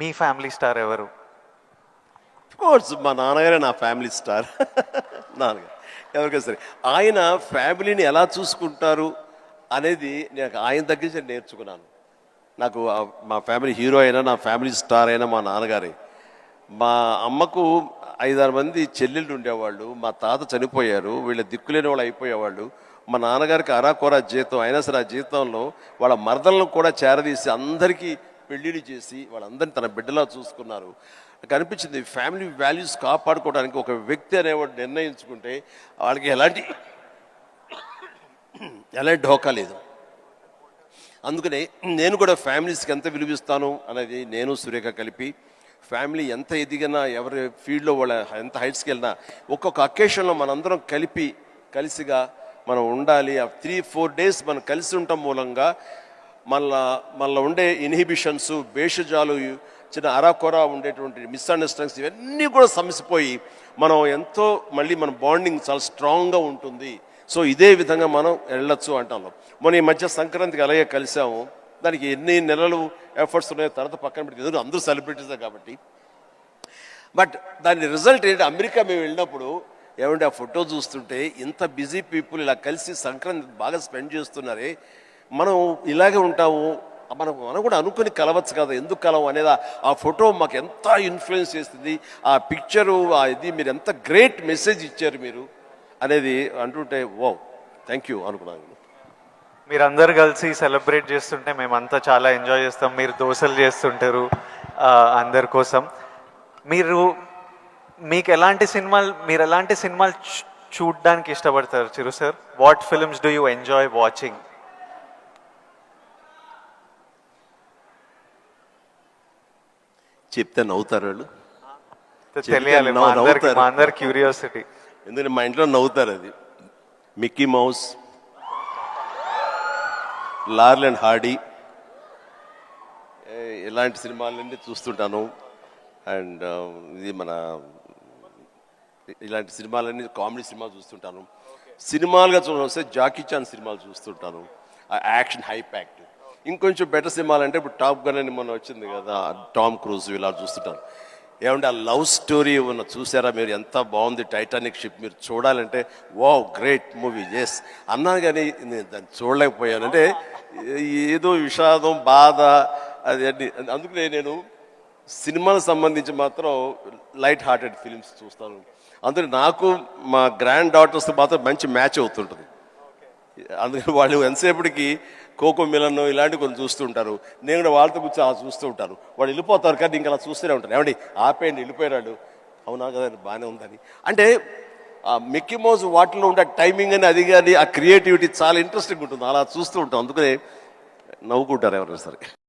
మీ family star ఎవరు? Course మా నాన్నగారే నా ఫ్యామిలీ స్టార్. నాన్నగారు. ఎవరికైనా సరే. ఆయన ఫ్యామిలీని ఎలా చూసుకుంటారు అనేది నేను ఆయన దగ్గర నుంచి నేర్చుకున్నాను. నాకు మా ఫ్యామిలీ హీరో అయినా నా ఫ్యామిలీ స్టార్ అయినా మా నాన్నగారే. మా అమ్మకు ఐదారు మంది చెల్లెళ్ళు ఉండేవాళ్ళు. మా తాత చనిపోయారు. వీళ్ళ దిక్కులేని వాళ్ళు అయిపోయేవాళ్ళు. మా నాన్నగారికి అరాకొర జీతం అయినా సరే ఆ జీతంలో వాళ్ళ మరదలను కూడా చేరదీసి అందరికీ పెళ్ళిళ్ళు చేసి వాళ్ళందరినీ తన బిడ్డలా చూసుకున్నారు. నాకు అనిపించింది ఫ్యామిలీ వాల్యూస్ కాపాడుకోవడానికి ఒక వ్యక్తి అనేవాడు నిర్ణయించుకుంటే వాళ్ళకి ఎలాంటి ఎలాంటి ఢోకా లేదు. అందుకనే నేను కూడా ఫ్యామిలీస్కి ఎంత విలువిస్తాను అనేది నేను సురేఖ కలిపి ఫ్యామిలీ ఎంత ఎదిగినా ఎవరి ఫీల్డ్లో వాళ్ళ ఎంత హైట్స్కి వెళ్ళినా ఒక్కొక్క అకేషన్లో మనందరం కలిపి కలిసిగా మనం ఉండాలి. ఆ త్రీ ఫోర్ డేస్ మనం కలిసి ఉండటం మూలంగా మళ్ళా మళ్ళీ ఉండే ఇన్హిబిషన్స్ భేషజాలు చిన్న అరాకొరా ఉండేటువంటి మిస్అండర్స్టాండింగ్స్ ఇవన్నీ కూడా సమసిపోయి మనం ఎంతో మళ్ళీ మన బాండింగ్ చాలా స్ట్రాంగ్గా ఉంటుంది. సో ఇదే విధంగా మనం వెళ్ళొచ్చు అంటాం మొన్న ఈ మధ్య సంక్రాంతికి అలాగే కలిసాము దానికి ఎన్ని నెలలు ఎఫర్ట్స్ ఉన్నాయో తర్వాత పక్కన పెట్టి ఎందుకంటే అందరూ సెలబ్రిటీసే కాబట్టి. బట్ దాని రిజల్ట్ ఏంటి అమెరికా మేము వెళ్ళినప్పుడు ఏమంటే ఆ ఫోటో చూస్తుంటే ఇంత బిజీ పీపుల్ ఇలా కలిసి సంక్రాంతి బాగా స్పెండ్ చేస్తున్నారే. మనం ఇలాగే ఉంటాము. మనం మనం కూడా అనుకుని కలవచ్చు కదా ఎందుకు కలవం అనేది? ఆ- ఫోటో మాకు ఎంత ఇన్ఫ్లుయెన్స్ చేస్తుంది ఆ పిక్చరు ఆ ఇది మీరు ఎంత గ్రేట్ మెసేజ్ ఇచ్చారు మీరు అనేది అంటుంటే ఓ థ్యాంక్ యూ అనుకున్నాను. మీరందరు కలిసి సెలబ్రేట్ చేస్తుంటే మేమంతా చాలా ఎంజాయ్ చేస్తాం. మీరు దోశలు చేస్తుంటారు అందరి కోసం. మీరు మీకు ఎలాంటి సినిమాలు మీరు ఎలాంటి సినిమాలు చూడడానికి ఇష్టపడతారు Chiru sir? What films do you enjoy watching చెప్తే నవ్వుతారు వాళ్ళు? తెలియాలి మా అందరి క్యూరియాసిటీ. ఎందుకంటే మా ఇంట్లో నవ్వుతారు అది. Mickey Mouse Laurel and Hardy. ఇలాంటి సినిమాలన్నీ చూస్తుంటాను. అండ్ ఇది మన ఇలాంటి సినిమాలన్నీ కామెడీ సినిమాలు చూస్తుంటాను. సినిమాలుగా చూడవస్తే జాకీ చాన్ సినిమాలు చూస్తుంటాను. ఆ యాక్షన్ హై ప్యాక్ట్ ఇంకొంచెం బెటర్ సినిమాలు అంటే ఇప్పుడు టాప్ గన్ అని మొన్న వచ్చింది కదా టామ్ క్రూజ్ ఇలా చూస్తుంటాను ఏమంటే ఆ లవ్ స్టోరీ ఉన్న చూసారా మీరు? ఎంత బాగుంది టైటానిక్ షిప్ మీరు చూడాలంటే వా గ్రేట్ మూవీ ఎస్ అన్నాను కానీ నేను దాన్ని చూడలేకపోయాను. అంటే ఏదో విషాదం బాధ అది అన్ని. అందుకనే నేను సినిమాలకు సంబంధించి మాత్రం లైట్ హార్టెడ్ ఫిలిమ్స్ చూస్తాను. అందుకే నాకు మా గ్రాండ్ డాటర్స్ మాత్రం మంచి మ్యాచ్ అవుతుంటుంది. అందుకని వాళ్ళు ఎంతసేపటికి కోకో మిలన్ ఇలాంటివి కొన్ని చూస్తూ ఉంటారు. నేను కూడా వాళ్ళతో కూర్చొని అలా చూస్తూ ఉంటారు వాళ్ళు వెళ్ళిపోతారు కానీ ఇంకా అలా చూస్తూనే ఉంటాను ఏమండి ఆపేయండి వెళ్ళిపోయాడు అవునా కదా బాగానే ఉందని. అంటే ఆ మిక్కీ మౌజ్ వాటిలో ఉండే టైమింగ్ అని అది కానీ ఆ క్రియేటివిటీ చాలా ఇంట్రెస్టింగ్ ఉంటుంది. అలా చూస్తూ ఉంటాం. అందుకనే నవ్వుకుంటారు ఎవరైనా సరే.